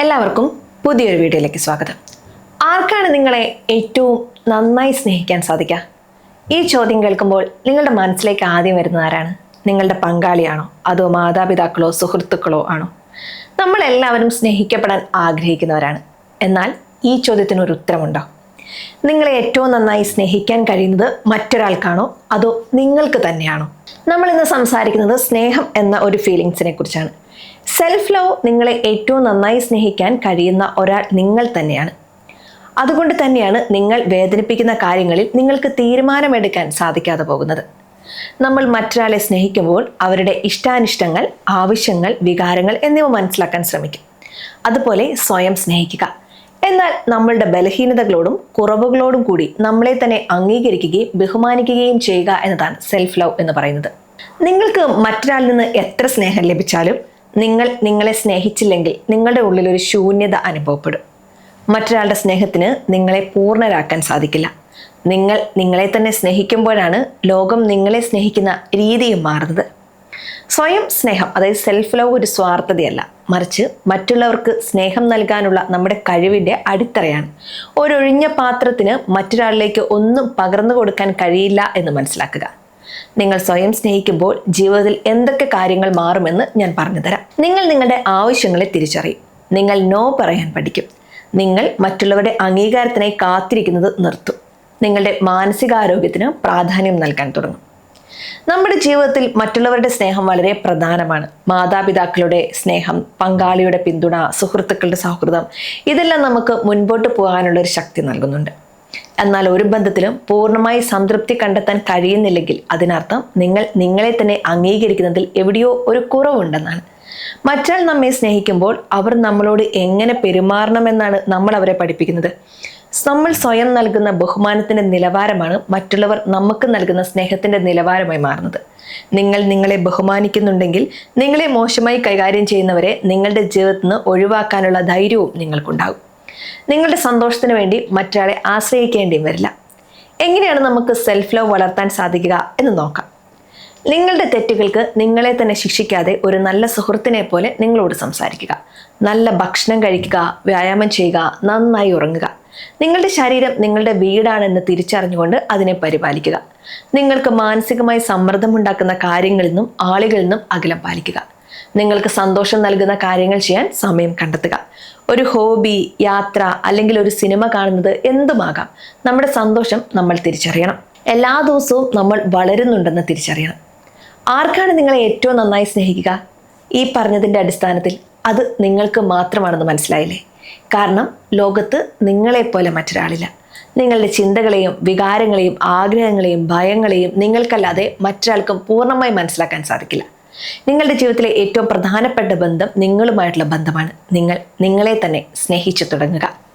എല്ലാവർക്കും പുതിയൊരു വീഡിയോയിലേക്ക് സ്വാഗതം. ആർക്കാണ് നിങ്ങളെ ഏറ്റവും നന്നായി സ്നേഹിക്കാൻ സാധിക്കുക? ഈ ചോദ്യം കേൾക്കുമ്പോൾ നിങ്ങളുടെ മനസ്സിലേക്ക് ആദ്യം വരുന്ന ആരാണ്? നിങ്ങളുടെ പങ്കാളിയാണോ? അതോ മാതാപിതാക്കളോ സുഹൃത്തുക്കളോ ആണോ? നമ്മളെല്ലാവരും സ്നേഹിക്കപ്പെടാൻ ആഗ്രഹിക്കുന്നവരാണ്. എന്നാൽ ഈ ചോദ്യത്തിന് ഒരു ഉത്തരമുണ്ടോ? നിങ്ങളെ ഏറ്റവും നന്നായി സ്നേഹിക്കാൻ കഴിയുന്നത് മറ്റൊരാൾക്കാണോ? അതോ നിങ്ങൾക്ക് തന്നെയാണോ? നമ്മൾ ഇന്ന് സംസാരിക്കുന്നത് സ്നേഹം എന്ന ഒരു ഫീലിങ്സിനെ കുറിച്ചാണ്. സെൽഫ് ലവ് നിങ്ങളെ ഏറ്റവും നന്നായി സ്നേഹിക്കാൻ കഴിയുന്ന ഒരാൾ നിങ്ങൾ തന്നെയാണ്. അതുകൊണ്ട് തന്നെയാണ് നിങ്ങൾ വേദനിപ്പിക്കുന്ന കാര്യങ്ങളിൽ നിങ്ങൾക്ക് തീരുമാനമെടുക്കാൻ സാധിക്കാതെ പോകുന്നത്. നമ്മൾ മറ്റൊരാളെ സ്നേഹിക്കുമ്പോൾ അവരുടെ ഇഷ്ടാനിഷ്ടങ്ങൾ ആവശ്യങ്ങൾ വികാരങ്ങൾ എന്നിവ മനസ്സിലാക്കാൻ ശ്രമിക്കും. അതുപോലെ സ്വയം സ്നേഹിക്കുക. എന്നാൽ നമ്മളുടെ ബലഹീനതകളോടും കുറവുകളോടും കൂടി നമ്മളെ തന്നെ അംഗീകരിക്കുകയും ബഹുമാനിക്കുകയും ചെയ്യുക എന്നതാണ് സെൽഫ് ലവ് എന്ന് പറയുന്നത്. നിങ്ങൾക്ക് മറ്റൊരാളിൽ നിന്ന് എത്ര സ്നേഹം ലഭിച്ചാലും നിങ്ങൾ നിങ്ങളെ സ്നേഹിച്ചില്ലെങ്കിൽ നിങ്ങളുടെ ഉള്ളിൽ ഒരു ശൂന്യത അനുഭവപ്പെടും. മറ്റൊരാളുടെ സ്നേഹത്തിന് നിങ്ങളെ പൂർണരാക്കാൻ സാധിക്കില്ല. നിങ്ങൾ നിങ്ങളെ തന്നെ സ്നേഹിക്കുമ്പോഴാണ് ലോകം നിങ്ങളെ സ്നേഹിക്കുന്ന രീതിയും മാറുന്നത്. സ്വയം സ്നേഹം അതായത് സെൽഫ് ലവ് ഒരു സ്വാർത്ഥതയല്ല. മറിച്ച് മറ്റുള്ളവർക്ക് സ്നേഹം നൽകാനുള്ള നമ്മുടെ കഴിവിന്റെ അടിത്തറയാണ്. ഒരൊഴിഞ്ഞ പാത്രത്തിന് മറ്റൊരാളിലേക്ക് ഒന്നും പകർന്നു കൊടുക്കാൻ കഴിയില്ല എന്ന് മനസ്സിലാക്കുക. നിങ്ങൾ സ്വയം സ്നേഹിക്കുമ്പോൾ ജീവിതത്തിൽ എന്തൊക്കെ കാര്യങ്ങൾ മാറുമെന്ന് ഞാൻ പറഞ്ഞുതരാം. നിങ്ങൾ നിങ്ങളുടെ ആവശ്യങ്ങളെ തിരിച്ചറിയും. നിങ്ങൾ നോ പറയാൻ പഠിക്കും. നിങ്ങൾ മറ്റുള്ളവരുടെ അംഗീകാരത്തിനായി കാത്തിരിക്കുന്നത് നിർത്തും. നിങ്ങളുടെ മാനസികാരോഗ്യത്തിന് പ്രാധാന്യം നൽകാൻ തുടങ്ങും. നമ്മുടെ ജീവിതത്തിൽ മറ്റുള്ളവരുടെ സ്നേഹം വളരെ പ്രധാനമാണ്. മാതാപിതാക്കളുടെ സ്നേഹം പങ്കാളിയുടെ പിന്തുണ സുഹൃത്തുക്കളുടെ സൗഹൃദം ഇതെല്ലാം നമുക്ക് മുൻപോട്ട് പോകാനുള്ള ഒരു ശക്തി നൽകുന്നുണ്ട്. എന്നാൽ ഒരു ബന്ധത്തിലും പൂർണമായി സംതൃപ്തി കണ്ടെത്താൻ കഴിയുന്നില്ലെങ്കിൽ അതിനർത്ഥം നിങ്ങൾ നിങ്ങളെ തന്നെ അംഗീകരിക്കുന്നതിൽ എവിടെയോ ഒരു കുറവുണ്ടെന്നാണ്. മറ്റാൾ നമ്മെ സ്നേഹിക്കുമ്പോൾ അവർ നമ്മളോട് എങ്ങനെ പെരുമാറണമെന്നാണ് നമ്മൾ അവരെ പഠിപ്പിക്കുന്നത്. നമ്മൾ സ്വയം നൽകുന്ന ബഹുമാനത്തിന്റെ നിലവാരമാണ് മറ്റുള്ളവർ നമുക്ക് നൽകുന്ന സ്നേഹത്തിന്റെ നിലവാരമായി മാറുന്നത്. നിങ്ങൾ നിങ്ങളെ ബഹുമാനിക്കുന്നുണ്ടെങ്കിൽ നിങ്ങളെ മോശമായി കൈകാര്യം ചെയ്യുന്നവരെ നിങ്ങളുടെ ജീവിതത്തിൽ നിന്ന് ഒഴിവാക്കാനുള്ള ധൈര്യവും നിങ്ങൾക്കുണ്ടാകും. നിങ്ങളുടെ സന്തോഷത്തിന് വേണ്ടി മറ്റൊരാളെ ആശ്രയിക്കേണ്ടിയും വരില്ല. എങ്ങനെയാണ് നമുക്ക് സെൽഫ് ലവ് വളർത്താൻ സാധിക്കുക എന്ന് നോക്കാം. നിങ്ങളുടെ തെറ്റുകൾക്ക് നിങ്ങളെ തന്നെ ശിക്ഷിക്കാതെ ഒരു നല്ല സുഹൃത്തിനെ പോലെ നിങ്ങളോട് സംസാരിക്കുക. നല്ല ഭക്ഷണം കഴിക്കുക വ്യായാമം ചെയ്യുക നന്നായി ഉറങ്ങുക. നിങ്ങളുടെ ശരീരം നിങ്ങളുടെ വീടാണെന്ന് തിരിച്ചറിഞ്ഞുകൊണ്ട് അതിനെ പരിപാലിക്കുക. നിങ്ങൾക്ക് മാനസികമായി സമ്മർദ്ദമുണ്ടാക്കുന്ന കാര്യങ്ങളിൽ നിന്നും ആളുകളിൽ നിന്നും അകലം പാലിക്കുക. നിങ്ങൾക്ക് സന്തോഷം നൽകുന്ന കാര്യങ്ങൾ ചെയ്യാൻ സമയം കണ്ടെത്തുക. ഒരു ഹോബി യാത്ര അല്ലെങ്കിൽ ഒരു സിനിമ കാണുന്നത് എന്തുമാകാം? നമ്മുടെ സന്തോഷം നമ്മൾ തിരിച്ചറിയണം. എല്ലാ ദിവസവും നമ്മൾ വളരുന്നുണ്ടെന്ന് തിരിച്ചറിയണം. ആർക്കാണ് നിങ്ങളെ ഏറ്റവും നന്നായി സ്നേഹിക്കുക? ഈ പറഞ്ഞതിന്റെ അടിസ്ഥാനത്തിൽ അത് നിങ്ങൾക്ക് മാത്രമാണെന്ന് മനസ്സിലായില്ലേ? കാരണം ലോകത്ത് നിങ്ങളെപ്പോലെ മറ്റൊരാളില്ല. നിങ്ങളുടെ ചിന്തകളെയും വികാരങ്ങളെയും ആഗ്രഹങ്ങളെയും ഭയങ്ങളെയും നിങ്ങൾക്കല്ലാതെ മറ്റൊരാൾക്കും പൂർണമായി മനസ്സിലാക്കാൻ സാധിക്കില്ല. നിങ്ങളുടെ ജീവിതത്തിലെ ഏറ്റവും പ്രധാനപ്പെട്ട ബന്ധം നിങ്ങളുമായിട്ടുള്ള ബന്ധമാണ്. നിങ്ങൾ നിങ്ങളെ തന്നെ സ്നേഹിച്ചു തുടങ്ങുക.